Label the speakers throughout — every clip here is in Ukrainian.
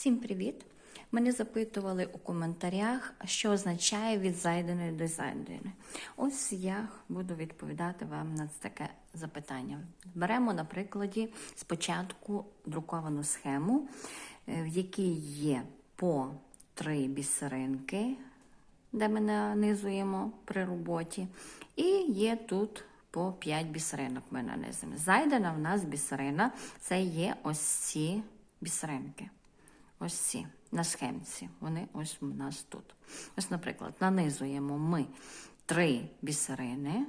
Speaker 1: Всім привіт! Мене запитували у коментарях, що означає від зайденої до зайденої. Ось я буду відповідати вам на таке запитання. Беремо на прикладі спочатку друковану схему, е, в якій є по три бісеринки, де ми нанизуємо при роботі, і є тут по 5 бісеринок ми нанизуємо. Зайдена в нас бісерина це є ось ці бісеринки. Ось ці на схемці. Вони ось у нас тут. Ось, наприклад, нанизуємо ми три бісерини,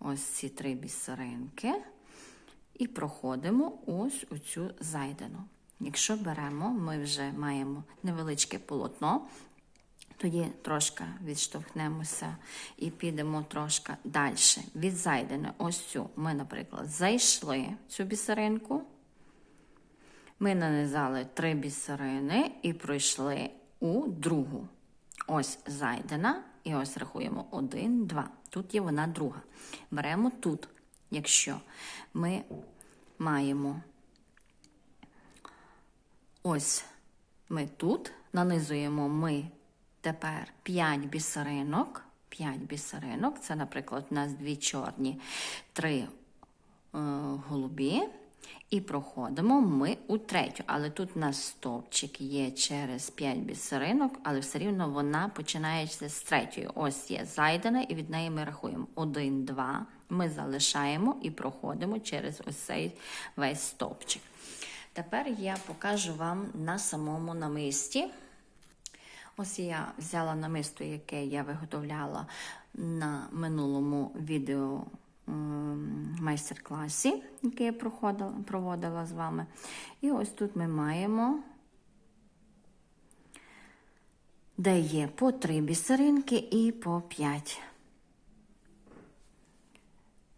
Speaker 1: ось ці три бісеринки, і проходимо ось у цю зайдену. Якщо беремо, ми вже маємо невеличке полотно, тоді трошки відштовхнемося і підемо трошки далі. Від зайденої ось цю ми, наприклад, зайшли цю бісеринку. Ми нанизали три бісерини і пройшли у другу. Ось зайдена, і ось рахуємо один, два. Тут є вона друга. Беремо тут, якщо ми маємо ось ми тут, нанизуємо ми тепер 5 бісеринок. 5 бісеринок. Це, наприклад, у нас дві чорні, три е, голубі. І проходимо ми у третю. Але тут у нас стовпчик є через 5 бісеринок, але все рівно вона починається з третьої. Ось є зайдена, і від неї ми рахуємо 1, 2. Ми залишаємо і проходимо через ось цей весь стовпчик. Тепер я покажу вам на самому намисті. Ось я взяла намисто, яке я виготовляла на минулому відео майстер-класі, який я проходила, проводила з вами. І ось тут ми маємо, де є по три бісеринки і по п'ять.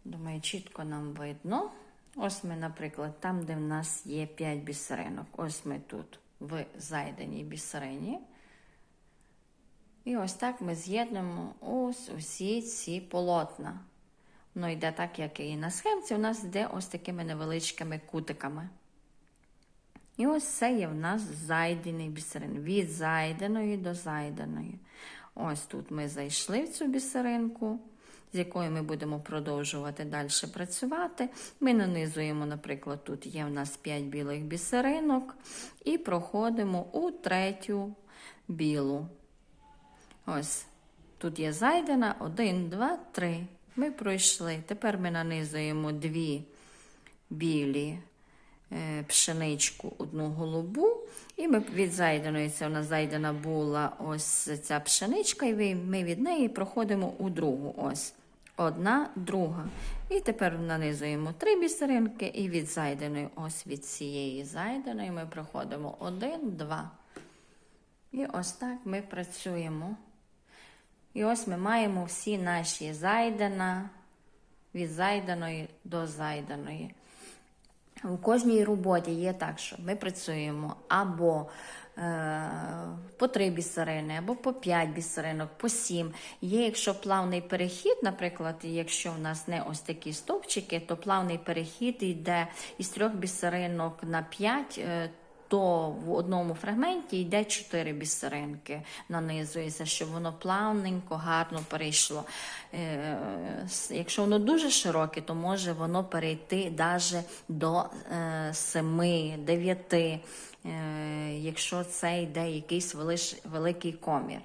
Speaker 1: Думаю, чітко нам видно. Ось ми, наприклад, там, де в нас є 5 бісеринок. Ось ми тут в зайденій бісерині. І ось так ми з'єднуємо ось усі ці полотна. Воно йде так, як і на схемці, у нас йде ось такими невеличкими кутиками. І ось це є в нас зайдений бісерин. Від зайденої до зайденої. Ось тут ми зайшли в цю бісеринку, з якою ми будемо продовжувати далі працювати. Ми нанизуємо, наприклад, тут є в нас 5 білих бісеринок, і проходимо у третю білу. Ось тут є зайдена, 1, 2, 3. Ми пройшли. Тепер ми нанизуємо дві білі е, пшеничку, одну голубу. І ми від зайденої, це у нас зайдена була ось ця пшеничка, і ми від неї проходимо у другу. Ось. Одна, друга. І тепер нанизуємо три бісеринки, і від зайденої, ось від цієї зайденої ми проходимо один, два. І ось так ми працюємо. І ось ми маємо всі наші зайдена, від зайденої до зайденої. У кожній роботі є так, що ми працюємо або е, по три бісерини, або по п'ять бісеринок, по сім. Є, якщо плавний перехід, наприклад, якщо в нас не ось такі стовпчики, то плавний перехід йде із трьох бісеринок на п'ять. Е, то в одному фрагменті йде чотири бісеринки, нанизується, щоб воно плавненько, гарно перейшло. Е, якщо воно дуже широке, то може воно перейти навіть до е, семи, дев'яти, е, якщо це йде якийсь великий комір.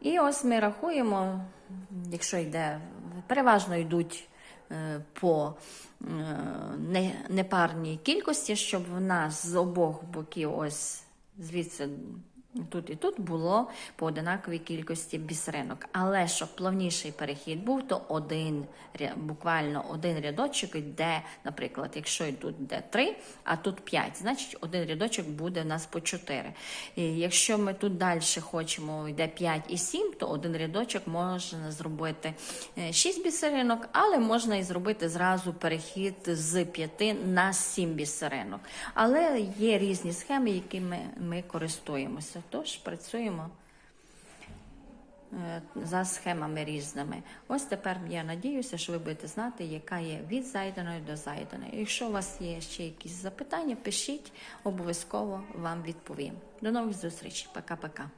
Speaker 1: І ось ми рахуємо, якщо йде, переважно йдуть по непарній кількості, щоб в нас з обох боків, ось звідси тут і тут було по одинаковій кількості бісеринок. Але щоб плавніший перехід був, то один буквально один рядочок йде, наприклад, якщо тут йде 3, а тут 5, значить один рядочок буде у нас по 4. І Якщо ми тут далі хочемо, йде 5 і 7, то один рядочок можна зробити 6 бісеринок, але можна і зробити зразу перехід з 5 на 7 бісеринок. Але є різні схеми, якими ми користуємося. Тож працюємо. е, за схемами різними. Ось тепер я надіюся, що ви будете знати, яка є від зайденої до зайденої. Якщо у вас є ще якісь запитання, пишіть, обов'язково вам відповім. До нових зустрічей. Пока-пока.